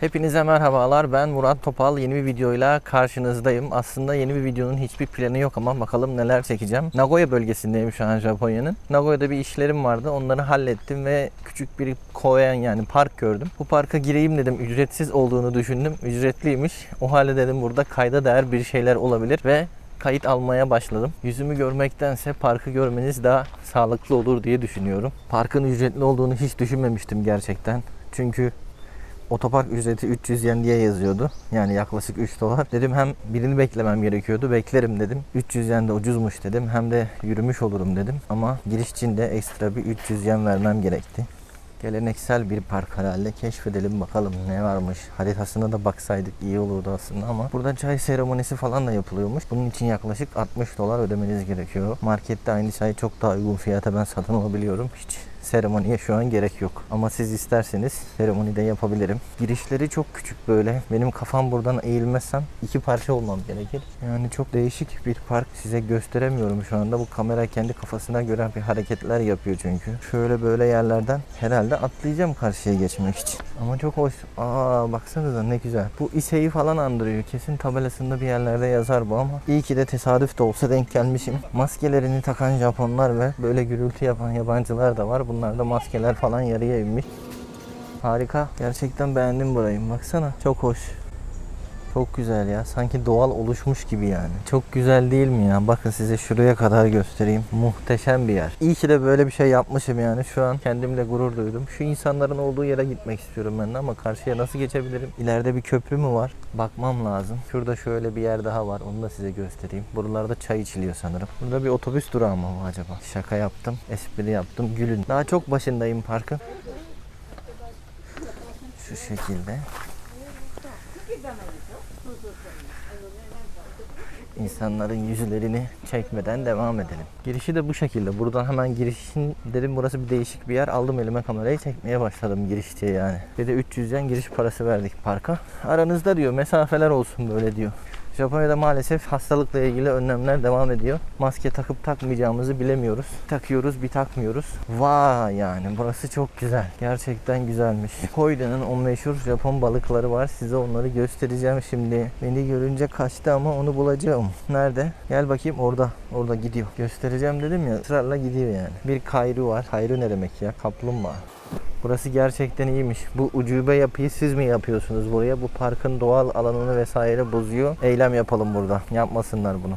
Hepinize merhabalar. Ben Murat Topal. Yeni bir videoyla karşınızdayım. Aslında yeni bir videonun hiçbir planı yok ama bakalım neler çekeceğim. Nagoya bölgesindeyim şu an Japonya'nın. Nagoya'da bir işlerim vardı. Onları hallettim ve küçük bir koyan yani park gördüm. Bu parka gireyim dedim. Ücretsiz olduğunu düşündüm. Ücretliymiş. O halde dedim burada kayda değer bir şeyler olabilir ve kayıt almaya başladım. Yüzümü görmektense parkı görmeniz daha sağlıklı olur diye düşünüyorum. Parkın ücretli olduğunu hiç düşünmemiştim gerçekten. Çünkü otopark ücreti 300 yen diye yazıyordu. Yani yaklaşık 3 dolar. Dedim hem birini beklemem gerekiyordu. Beklerim dedim. 300 yen de ucuzmuş dedim. Hem de yürümüş olurum dedim. Ama giriş için de ekstra bir 300 yen vermem gerekti. Geleneksel bir park herhalde. Keşfedelim bakalım ne varmış. Haritasına da baksaydık iyi olurdu aslında ama burada çay seremonisi falan da yapılıyormuş. Bunun için yaklaşık 60 dolar ödemeniz gerekiyor. Markette aynı çayı çok daha uygun fiyata ben satın alabiliyorum. Hiç seremoniye şu an gerek yok. Ama siz isterseniz seremonide yapabilirim. Girişleri çok küçük böyle. Benim kafam buradan eğilmezsem iki parça olmam gerekir. Yani çok değişik bir park. Size gösteremiyorum şu anda. Bu kamera kendi kafasına göre bir hareketler yapıyor çünkü. Şöyle böyle yerlerden herhalde atlayacağım karşıya geçmek için. Ama çok hoş. Aa baksanıza ne güzel. Bu İSE'yi falan andırıyor. Kesin tabelasında bir yerlerde yazar bu ama iyi ki de tesadüf de olsa denk gelmişim. Maskelerini takan Japonlar ve böyle gürültü yapan yabancılar da var. Bunlar da maskeler falan yarıya inmiş. Harika. Gerçekten beğendim burayı. Baksana. Çok hoş. Çok güzel ya. Sanki doğal oluşmuş gibi yani. Çok güzel değil mi ya? Bakın size şuraya kadar göstereyim. Muhteşem bir yer. İyi ki de böyle bir şey yapmışım yani. Şu an kendimle gurur duydum. Şu insanların olduğu yere gitmek istiyorum ben de ama karşıya nasıl geçebilirim? İleride bir köprü mü var? Bakmam lazım. Şurada şöyle bir yer daha var. Onu da size göstereyim. Buralarda çay içiliyor sanırım. Burada bir otobüs durağı mı acaba? Şaka yaptım. Espri yaptım. Gülün. Daha çok başındayım parkın. Şu şekilde. İnsanların yüzlerini çekmeden devam edelim. Girişi de bu şekilde. Buradan hemen girişin dedim burası bir değişik bir yer. Aldım elime kamerayı çekmeye başladım giriş diye yani. Bir de 300 yen giriş parası verdik parka. Aranızda diyor mesafeler olsun böyle diyor. Japonya'da maalesef hastalıkla ilgili önlemler devam ediyor. Maske takıp takmayacağımızı bilemiyoruz. Takıyoruz bir takmıyoruz. Vay yani burası çok güzel. Gerçekten güzelmiş. Koyda'nın o meşhur Japon balıkları var. Size onları göstereceğim şimdi. Beni görünce kaçtı ama onu bulacağım. Nerede? Gel bakayım orada. Orada gidiyor. Göstereceğim dedim ya. ısrarla gidiyor yani. Bir kayru var. Kayru ne demek ya? Kaplumbağa. Burası gerçekten iyiymiş. Bu ucube yapıyı siz mi yapıyorsunuz buraya? Bu parkın doğal alanını vesaire bozuyor. Eylem yapalım burada. Yapmasınlar bunu.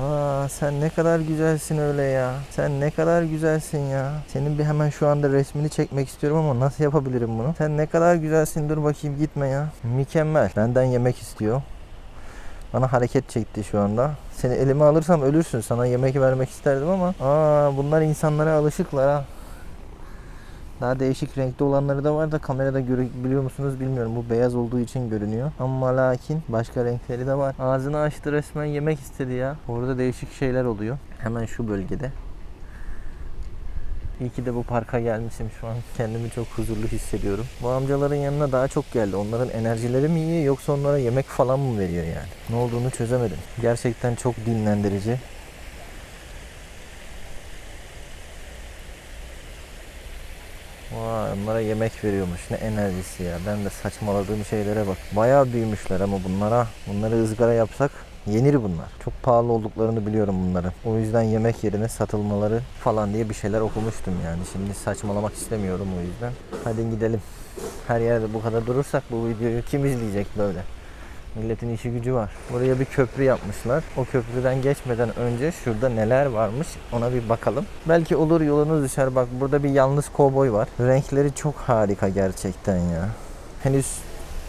Aa sen ne kadar güzelsin öyle ya. Sen ne kadar güzelsin ya. Senin bir hemen şu anda resmini çekmek istiyorum ama nasıl yapabilirim bunu? Sen ne kadar güzelsin dur bakayım gitme ya. Mükemmel. Benden yemek istiyor. Bana hareket çekti şu anda. Seni elime alırsam ölürsün. Sana yemek vermek isterdim ama. Aa bunlar insanlara alışıklar ha. Daha değişik renkli olanları da var da kamerada görebiliyor musunuz bilmiyorum. Bu beyaz olduğu için görünüyor. Ama lakin başka renkleri de var. Ağzını açtı resmen yemek istedi ya. Orada değişik şeyler oluyor. Hemen şu bölgede. İyi ki de bu parka gelmişim şu an. Kendimi çok huzurlu hissediyorum. Bu amcaların yanına daha çok geldi. Onların enerjileri mi iyi yoksa onlara yemek falan mı veriyor yani? Ne olduğunu çözemedim. Gerçekten çok dinlendirici. Vay onlara yemek veriyormuş. Ne enerjisi ya. Ben de saçmaladığım şeylere bak. Bayağı büyümüşler ama bunlara. Bunları ızgara yapsak yenir bunlar. Çok pahalı olduklarını biliyorum bunların. O yüzden yemek yerine satılmaları falan diye bir şeyler okumuştum yani. Şimdi saçmalamak istemiyorum o yüzden. Hadi gidelim. Her yerde bu kadar durursak bu videoyu kim izleyecek böyle? Milletin işi gücü var. Buraya bir köprü yapmışlar. O köprüden geçmeden önce şurada neler varmış ona bir bakalım. Belki olur yolunuz düşer. Bak burada bir yalnız kovboy var. Renkleri çok harika gerçekten ya. Henüz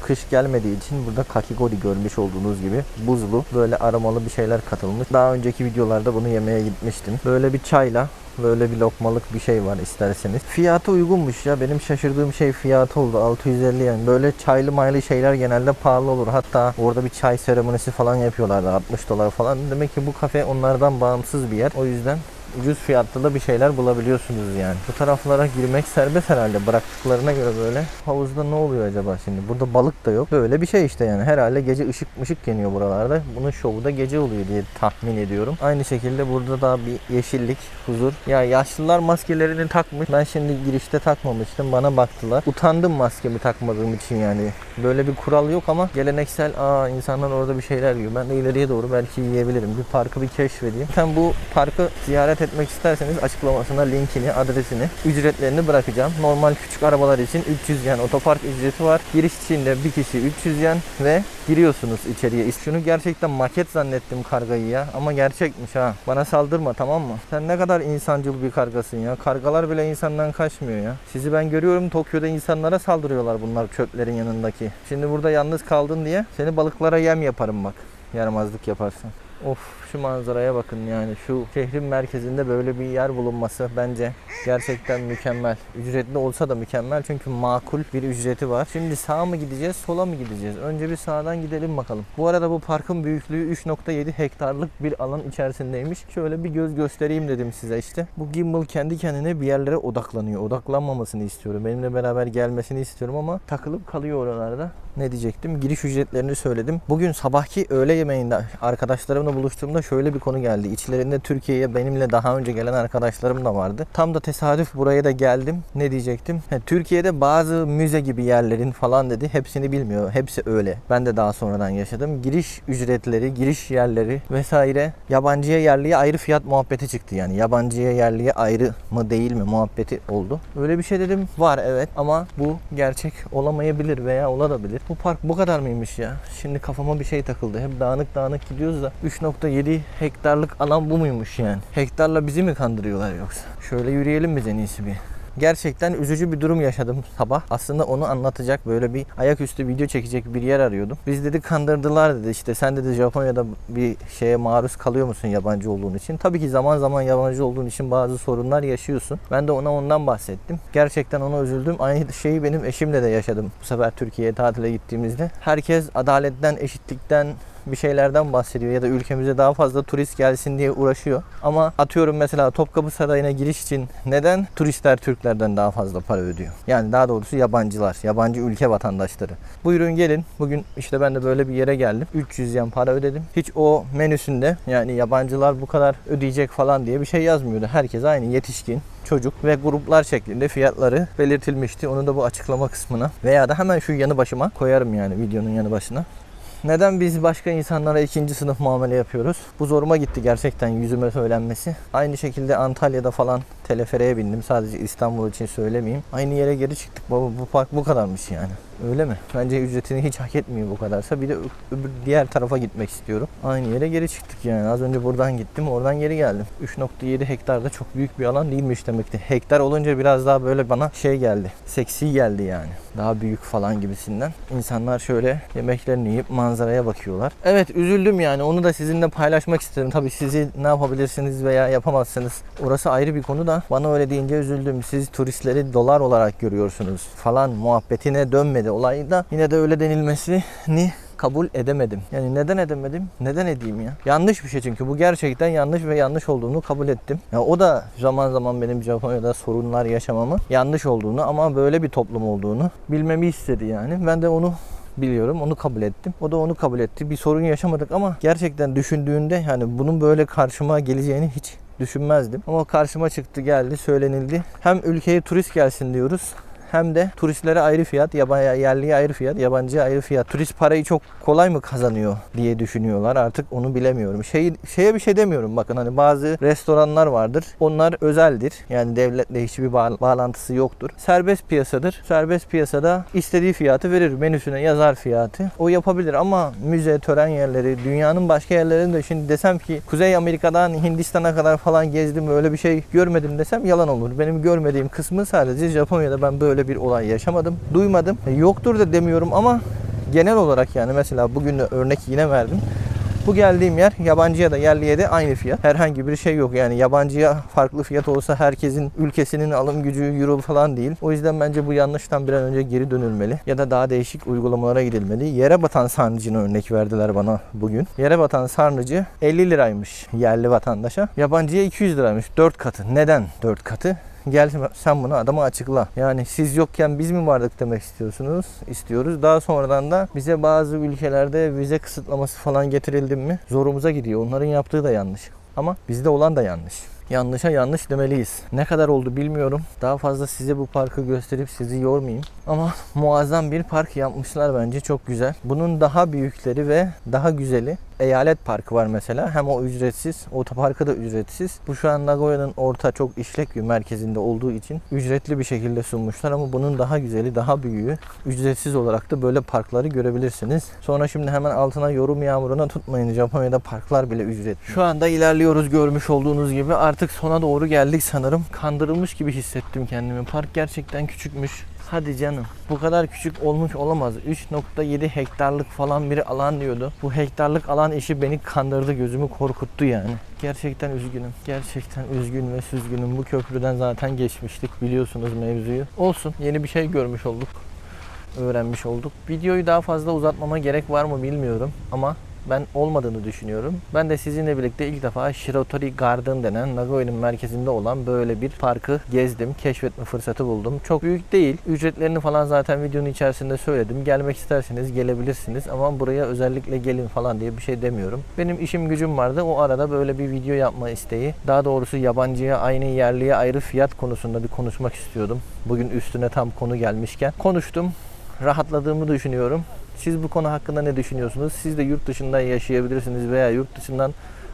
kış gelmediği için burada kakigori görmüş olduğunuz gibi buzlu böyle aromalı bir şeyler katılmış. Daha önceki videolarda bunu yemeye gitmiştim. Böyle bir çayla Böyle bir lokmalık bir şey var isterseniz. Fiyatı uygunmuş ya. Benim şaşırdığım şey fiyatı oldu. 650 yani. Böyle çaylı maylı şeyler genelde pahalı olur. Hatta orada bir çay seremonisi falan yapıyorlardı. 60 dolar falan. Demek ki bu kafe onlardan bağımsız bir yer. O yüzden ucuz fiyatlı da bir şeyler bulabiliyorsunuz yani. Bu taraflara girmek serbest herhalde bıraktıklarına göre böyle. Havuzda ne oluyor acaba şimdi? Burada balık da yok. Böyle bir şey işte yani. Herhalde gece ışık mışık yanıyor buralarda. Bunun şovu da gece oluyor diye tahmin ediyorum. Aynı şekilde burada da bir yeşillik, huzur. Ya yaşlılar maskelerini takmış. Ben şimdi girişte takmamıştım. Bana baktılar. Utandım maskemi takmadığım için yani. Böyle bir kural yok ama geleneksel aa insanlar orada bir şeyler yiyor. Ben de ileriye doğru belki yiyebilirim. Bir parkı bir keşfedeyim. Sen bu parkı ziyaret etmek isterseniz açıklamasına linkini, adresini, ücretlerini bırakacağım. Normal küçük arabalar için 300 yen otopark ücreti var. Giriş için de bir kişi 300 yen ve giriyorsunuz içeriye. Şunu gerçekten maket zannettim kargayı ya ama gerçekmiş ha. Bana saldırma tamam mı? Sen ne kadar insancıl bir kargasın ya. Kargalar bile insandan kaçmıyor ya. Sizi ben görüyorum Tokyo'da insanlara saldırıyorlar bunlar çöplerin yanındaki. Şimdi burada yalnız kaldın diye seni balıklara yem yaparım bak. Yaramazlık yaparsan. Of şu manzaraya bakın yani şu şehrin merkezinde böyle bir yer bulunması bence gerçekten mükemmel. Ücretli olsa da mükemmel çünkü makul bir ücreti var. Şimdi sağa mı gideceğiz sola mı gideceğiz? Önce bir sağdan gidelim bakalım. Bu arada bu parkın büyüklüğü 3.7 hektarlık bir alan içerisindeymiş. Şöyle bir göz göstereyim dedim size işte. Bu gimbal kendi kendine bir yerlere odaklanıyor. Odaklanmamasını istiyorum. Benimle beraber gelmesini istiyorum ama takılıp kalıyor oralarda. Ne diyecektim? Giriş ücretlerini söyledim. Bugün sabahki öğle yemeğinde arkadaşlarımla buluştuğumda şöyle bir konu geldi. İçlerinde Türkiye'ye benimle daha önce gelen arkadaşlarım da vardı. Tam da tesadüf buraya da geldim. Ne diyecektim? Türkiye'de bazı müze gibi yerlerin falan dedi. Hepsini bilmiyor. Hepsi öyle. Ben de daha sonradan yaşadım. Giriş ücretleri, giriş yerleri vesaire yabancıya yerliye ayrı fiyat muhabbeti çıktı yani. Yabancıya yerliye ayrı mı değil mi muhabbeti oldu. Öyle bir şey dedim. Var evet ama bu gerçek olamayabilir veya olabilir. Bu park bu kadar mıymış ya? Şimdi kafama bir şey takıldı. Hep dağınık dağınık gidiyoruz da 3.7 hektarlık alan bu muymuş yani? Hektarla bizi mi kandırıyorlar yoksa? Şöyle yürüyelim biz en iyisi bir. Gerçekten üzücü bir durum yaşadım sabah. Aslında onu anlatacak böyle bir ayaküstü video çekecek bir yer arıyordum. Biz dedi kandırdılar dedi işte sen dedi Japonya'da bir şeye maruz kalıyor musun yabancı olduğun için? Tabii ki zaman zaman yabancı olduğun için bazı sorunlar yaşıyorsun. Ben de ona ondan bahsettim. Gerçekten ona üzüldüm. Aynı şeyi benim eşimle de yaşadım. Bu sefer Türkiye'ye tatile gittiğimizde. Herkes adaletten, eşitlikten, bir şeylerden bahsediyor ya da ülkemize daha fazla turist gelsin diye uğraşıyor. Ama atıyorum mesela Topkapı Sarayı'na giriş için neden turistler Türklerden daha fazla para ödüyor? Yani daha doğrusu yabancılar, yabancı ülke vatandaşları. Buyurun gelin. Bugün işte ben de böyle bir yere geldim. 300 yen para ödedim. Hiç o menüsünde yani yabancılar bu kadar ödeyecek falan diye bir şey yazmıyordu. Herkes aynı yetişkin çocuk ve gruplar şeklinde fiyatları belirtilmişti. Onu da bu açıklama kısmına veya da hemen şu yanı başıma koyarım yani videonun yanı başına. Neden biz başka insanlara ikinci sınıf muamele yapıyoruz? Bu zoruma gitti gerçekten yüzüme söylenmesi. Aynı şekilde Antalya'da falan teleferiğe bindim. Sadece İstanbul için söylemeyeyim. Aynı yere geri çıktık. Baba bu park bu kadarmış yani. Öyle mi? Bence ücretini hiç hak etmiyor bu kadarsa. Bir de öbür diğer tarafa gitmek istiyorum. Aynı yere geri çıktık yani. Az önce buradan gittim, oradan geri geldim. 3.7 hektar da çok büyük bir alan değilmiş demekti. Hektar olunca biraz daha böyle bana şey geldi. Seksi geldi yani. Daha büyük falan gibisinden. İnsanlar şöyle yemeklerini yiyip manzaraya bakıyorlar. Evet üzüldüm yani. Onu da sizinle paylaşmak istedim. Tabii sizi ne yapabilirsiniz veya yapamazsınız. Orası ayrı bir konu da bana öyle deyince üzüldüm. Siz turistleri dolar olarak görüyorsunuz falan muhabbetine dönmedi olay da yine de öyle denilmesini kabul edemedim. Yani neden edemedim? Neden edeyim ya? Yanlış bir şey çünkü bu gerçekten yanlış ve yanlış olduğunu kabul ettim. Ya o da zaman zaman benim Japonya'da sorunlar yaşamamı yanlış olduğunu ama böyle bir toplum olduğunu bilmemi istedi yani. Ben de onu biliyorum. Onu kabul ettim. O da onu kabul etti. Bir sorun yaşamadık ama gerçekten düşündüğünde yani bunun böyle karşıma geleceğini hiç düşünmezdim. Ama karşıma çıktı geldi söylenildi. Hem ülkeye turist gelsin diyoruz hem de turistlere ayrı fiyat, yabancı yerliye ayrı fiyat, yabancıya ayrı fiyat. Turist parayı çok kolay mı kazanıyor diye düşünüyorlar. Artık onu bilemiyorum. Şey şeye bir şey demiyorum. Bakın hani bazı restoranlar vardır. Onlar özeldir. Yani devletle hiçbir bağ- bağlantısı yoktur. Serbest piyasadır. Serbest piyasada istediği fiyatı verir. Menüsüne yazar fiyatı. O yapabilir ama müze, tören yerleri, dünyanın başka yerlerinde şimdi desem ki Kuzey Amerika'dan Hindistan'a kadar falan gezdim öyle bir şey görmedim desem yalan olur. Benim görmediğim kısmı sadece Japonya'da ben böyle bir olay yaşamadım. Duymadım. E, Yoktur da demiyorum ama genel olarak yani mesela bugün örnek yine verdim. Bu geldiğim yer yabancıya da yerliye de aynı fiyat. Herhangi bir şey yok. Yani yabancıya farklı fiyat olsa herkesin ülkesinin alım gücü euro falan değil. O yüzden bence bu yanlıştan bir an önce geri dönülmeli. Ya da daha değişik uygulamalara gidilmeli. Yere batan sarnıcını örnek verdiler bana bugün. Yere batan sarnıcı 50 liraymış yerli vatandaşa. Yabancıya 200 liraymış. 4 katı. Neden 4 katı? Gel sen bunu adama açıkla. Yani siz yokken biz mi vardık demek istiyorsunuz? İstiyoruz. Daha sonradan da bize bazı ülkelerde vize kısıtlaması falan getirildi mi zorumuza gidiyor. Onların yaptığı da yanlış. Ama bizde olan da yanlış. Yanlışa yanlış demeliyiz. Ne kadar oldu bilmiyorum. Daha fazla size bu parkı gösterip sizi yormayayım. Ama muazzam bir park yapmışlar bence çok güzel. Bunun daha büyükleri ve daha güzeli Eyalet Parkı var mesela. Hem o ücretsiz, otoparkı da ücretsiz. Bu şu an Nagoya'nın orta çok işlek bir merkezinde olduğu için ücretli bir şekilde sunmuşlar ama bunun daha güzeli, daha büyüğü ücretsiz olarak da böyle parkları görebilirsiniz. Sonra şimdi hemen altına yorum yağmuruna tutmayın. Japonya'da parklar bile ücretli. Şu anda ilerliyoruz görmüş olduğunuz gibi. Artık sona doğru geldik sanırım. Kandırılmış gibi hissettim kendimi. Park gerçekten küçükmüş. Hadi canım. Bu kadar küçük olmuş olamaz. 3.7 hektarlık falan bir alan diyordu. Bu hektarlık alan işi beni kandırdı. Gözümü korkuttu yani. Gerçekten üzgünüm. Gerçekten üzgün ve süzgünüm. Bu köprüden zaten geçmiştik. Biliyorsunuz mevzuyu. Olsun. Yeni bir şey görmüş olduk. Öğrenmiş olduk. Videoyu daha fazla uzatmama gerek var mı bilmiyorum. Ama ben olmadığını düşünüyorum. Ben de sizinle birlikte ilk defa Shiratori Garden denen Nagoya'nın merkezinde olan böyle bir parkı gezdim. Keşfetme fırsatı buldum. Çok büyük değil. Ücretlerini falan zaten videonun içerisinde söyledim. Gelmek isterseniz gelebilirsiniz ama buraya özellikle gelin falan diye bir şey demiyorum. Benim işim gücüm vardı. O arada böyle bir video yapma isteği. Daha doğrusu yabancıya aynı yerliye ayrı fiyat konusunda bir konuşmak istiyordum. Bugün üstüne tam konu gelmişken. Konuştum. Rahatladığımı düşünüyorum. Siz bu konu hakkında ne düşünüyorsunuz? Siz de yurt dışında yaşayabilirsiniz veya yurt dışından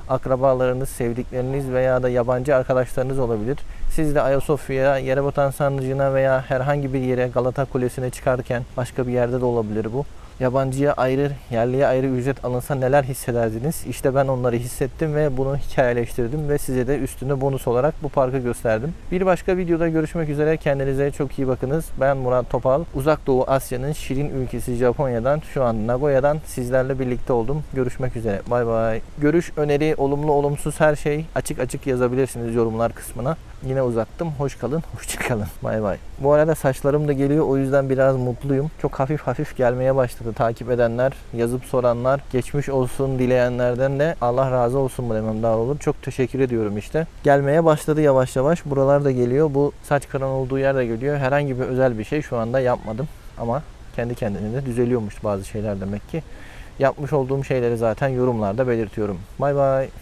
akrabalarınız, sevdikleriniz veya da yabancı arkadaşlarınız olabilir. Siz de Ayasofya'ya, Yerebatan Sarnıcı'na veya herhangi bir yere Galata Kulesi'ne çıkarken başka bir yerde de olabilir bu. Yabancıya ayrı, yerliye ayrı ücret alınsa neler hissederdiniz? İşte ben onları hissettim ve bunu hikayeleştirdim ve size de üstüne bonus olarak bu parkı gösterdim. Bir başka videoda görüşmek üzere. Kendinize çok iyi bakınız. Ben Murat Topal. Uzak Doğu Asya'nın şirin ülkesi Japonya'dan şu an Nagoya'dan sizlerle birlikte oldum. Görüşmek üzere. Bay bay. Görüş, öneri, olumlu, olumsuz her şey açık açık yazabilirsiniz yorumlar kısmına. Yine uzattım. Hoş kalın. Hoşça kalın. Bay bay. Bu arada saçlarım da geliyor. O yüzden biraz mutluyum. Çok hafif hafif gelmeye başladı. Takip edenler, yazıp soranlar, geçmiş olsun dileyenlerden de Allah razı olsun mu demem daha olur. Çok teşekkür ediyorum işte. Gelmeye başladı yavaş yavaş. Buralar da geliyor. Bu saç kıran olduğu yer de geliyor. Herhangi bir özel bir şey şu anda yapmadım. Ama kendi kendine de düzeliyormuş bazı şeyler demek ki. Yapmış olduğum şeyleri zaten yorumlarda belirtiyorum. Bay bay.